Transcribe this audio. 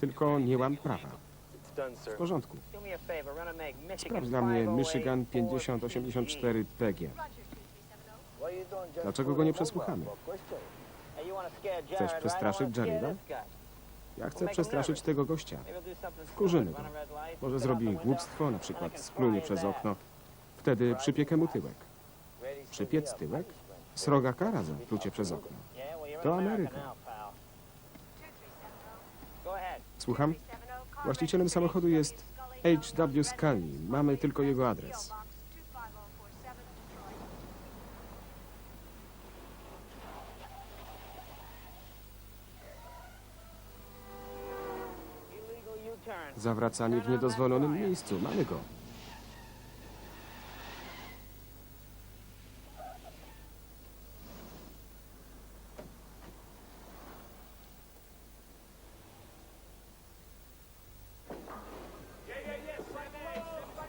Tylko nie łam prawa. W porządku. Sprawdź dla mnie 508 Michigan 470 5084 PG. Roger, 270. Dlaczego go nie przesłuchamy? Chcesz przestraszyć guy. Ja chcę przestraszyć tego gościa. Wkurzymy go. Może zrobi głupstwo, na przykład splunie przez okno. Wtedy przypiekę mu tyłek. Przypiec tyłek? Sroga kara za plucie przez okno. To Ameryka. Słucham? Właścicielem samochodu jest H.W. Scully. Mamy tylko jego adres. Zawracanie w niedozwolonym miejscu. Mamy go.